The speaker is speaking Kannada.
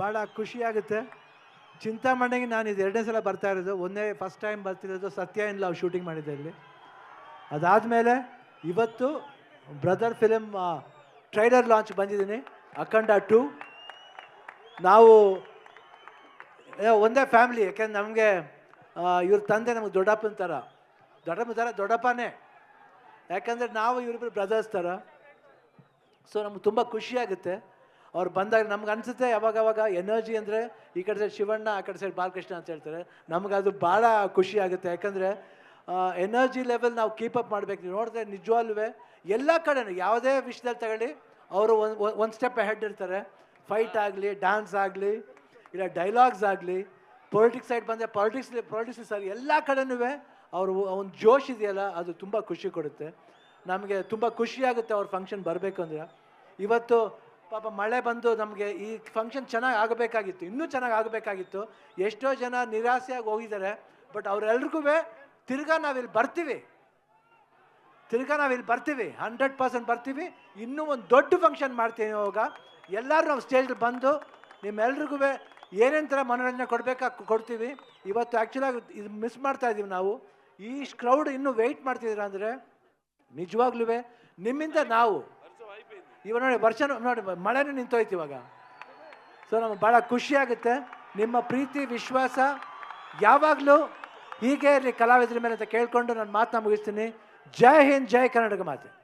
ಭಾಳ ಖುಷಿಯಾಗುತ್ತೆ. ಚಿಂತಾಮಣಿಗೆ ನಾನು ಇದು ಎರಡನೇ ಸಲ ಬರ್ತಾ ಇರೋದು. ಒಂದೇ ಫಸ್ಟ್ ಟೈಮ್ ಬರ್ತಿರೋದು ಸತ್ಯ ಇನ್ ಲವ್ ಶೂಟಿಂಗ್ ಮಾಡಿದ್ದೆ ಇಲ್ಲಿ. ಅದಾದಮೇಲೆ ಇವತ್ತು ಬ್ರದರ್ ಫಿಲಮ್ ಟ್ರೈಲರ್ ಲಾಂಚ್ ಬಂದಿದ್ದೀನಿ. ಅಖಂಡ ಟು ನಾವು ಒಂದೇ ಫ್ಯಾಮಿಲಿ ಯಾಕೆಂದ್ರೆ ನಮಗೆ ಇವ್ರ ತಂದೆ ನಮಗೆ ದೊಡ್ಡಪ್ಪನ ಥರ ದೊಡ್ಡಪ್ಪನ ಥರ ದೊಡ್ಡಪ್ಪನೇ. ಯಾಕಂದರೆ ನಾವು ಇವರಿಬ್ಬರು ಬ್ರದರ್ಸ್ ಥರ ಸೊ ನಮ್ಗೆ ತುಂಬ ಖುಷಿಯಾಗುತ್ತೆ. ಅವ್ರು ಬಂದಾಗ ನಮ್ಗೆ ಅನಿಸುತ್ತೆ ಯಾವಾಗ ಅವಾಗ ಎನರ್ಜಿ ಅಂದರೆ ಈ ಕಡೆ ಸೈಡ್ ಶಿವಣ್ಣ, ಆ ಕಡೆ ಸೈಡ್ ಬಾಲಕೃಷ್ಣ ಅಂತ ಹೇಳ್ತಾರೆ. ನಮ್ಗೆ ಅದು ಭಾಳ ಖುಷಿ ಆಗುತ್ತೆ. ಯಾಕಂದರೆ ಎನರ್ಜಿ ಲೆವೆಲ್ ನಾವು ಕೀಪ್ ಅಪ್ ಮಾಡಬೇಕು. ನೀವು ನೋಡಿದ್ರೆ ನಿಜವಾಗ್ಲೂ ಎಲ್ಲ ಕಡೆನೂ ಯಾವುದೇ ವಿಷಯದಲ್ಲಿ ತಗೊಳ್ಳಿ, ಅವರು ಒಂದು ಒಂದು ಸ್ಟೆಪ್ ಹೆಡ್ ಇರ್ತಾರೆ. ಫೈಟ್ ಆಗಲಿ ಡ್ಯಾನ್ಸ್ ಆಗಲಿ, ಇಲ್ಲ ಡೈಲಾಗ್ಸ್ ಆಗಲಿ ಪೊಲಿಟಿಕ್ಸ್ ಸೈಡ್ ಬಂದರೆ ಪಾಲಿಟಿಕ್ಸ್ ಪಾಲಿಟಿಕ್ಸ್ ಸರಿ, ಎಲ್ಲ ಕಡೆನೂ ಅವರು ಒಂದು ಜೋಶ್ ಇದೆಯಲ್ಲ, ಅದು ತುಂಬ ಖುಷಿ ಕೊಡುತ್ತೆ. ನಮಗೆ ತುಂಬ ಖುಷಿಯಾಗುತ್ತೆ ಅವ್ರ ಫಂಕ್ಷನ್ ಬರಬೇಕು ಅಂದರೆ. ಇವತ್ತು ಪಾಪ ಮಳೆ ಬಂದು ನಮಗೆ ಈ ಫಂಕ್ಷನ್ ಚೆನ್ನಾಗಿ ಆಗಬೇಕಾಗಿತ್ತು, ಇನ್ನೂ ಚೆನ್ನಾಗಿ ಆಗಬೇಕಾಗಿತ್ತು. ಎಷ್ಟೋ ಜನ ನಿರಾಸೆಯಾಗಿ ಹೋಗಿದ್ದಾರೆ ಬಟ್ ಅವರೆಲ್ರಿಗೂ ತಿರ್ಗಾ ನಾವಿಲ್ಲಿ ಬರ್ತೀವಿ. ತಿರ್ಗಾ ನಾವಿಲ್ಲಿ ಬರ್ತೀವಿ ಹಂಡ್ರೆಡ್ ಪರ್ಸೆಂಟ್ ಬರ್ತೀವಿ. ಇನ್ನೂ ಒಂದು ದೊಡ್ಡ ಫಂಕ್ಷನ್ ಮಾಡ್ತೀವಿ ಇವಾಗ. ಎಲ್ಲರೂ ನಾವು ಸ್ಟೇಜ್ ಬಂದು ನಿಮ್ಮೆಲ್ರಿಗೂ ಏನೇನು ಥರ ಮನೋರಂಜನೆ ಕೊಡಬೇಕಾ ಕೊಡ್ತೀವಿ. ಇವತ್ತು ಆ್ಯಕ್ಚುಲಾಗಿ ಇದು ಮಿಸ್ ಮಾಡ್ತಾ ಇದ್ದೀವಿ ನಾವು. ಈ ಕ್ರೌಡ್ ಇನ್ನೂ ವೆಯ್ಟ್ ಮಾಡ್ತಿದ್ದೀರಾ ಅಂದರೆ ನಿಜವಾಗ್ಲೂ ನಿಮ್ಮಿಂದ ನಾವು ಇವಾಗ ನೋಡಿ ವರ್ಷ ನೋಡಿ ಮಳೆನೂ ನಿಂತೋಯ್ತು ಇವಾಗ. ಸೊ ನಮ್ಗೆ ಭಾಳ ಖುಷಿಯಾಗುತ್ತೆ ನಿಮ್ಮ ಪ್ರೀತಿ, ವಿಶ್ವಾಸ ಯಾವಾಗಲೂ ಹೀಗೆ ಇರಲಿ ಕಲಾವಿದರ ಮೇಲೆ ಅಂತ ಕೇಳಿಕೊಂಡು ನಾನು ಮಾತನ್ನ ಮುಗಿಸ್ತೀನಿ. ಜೈ ಹಿಂದ್, ಜೈ ಕರ್ನಾಟಕ ಮಾತೆ.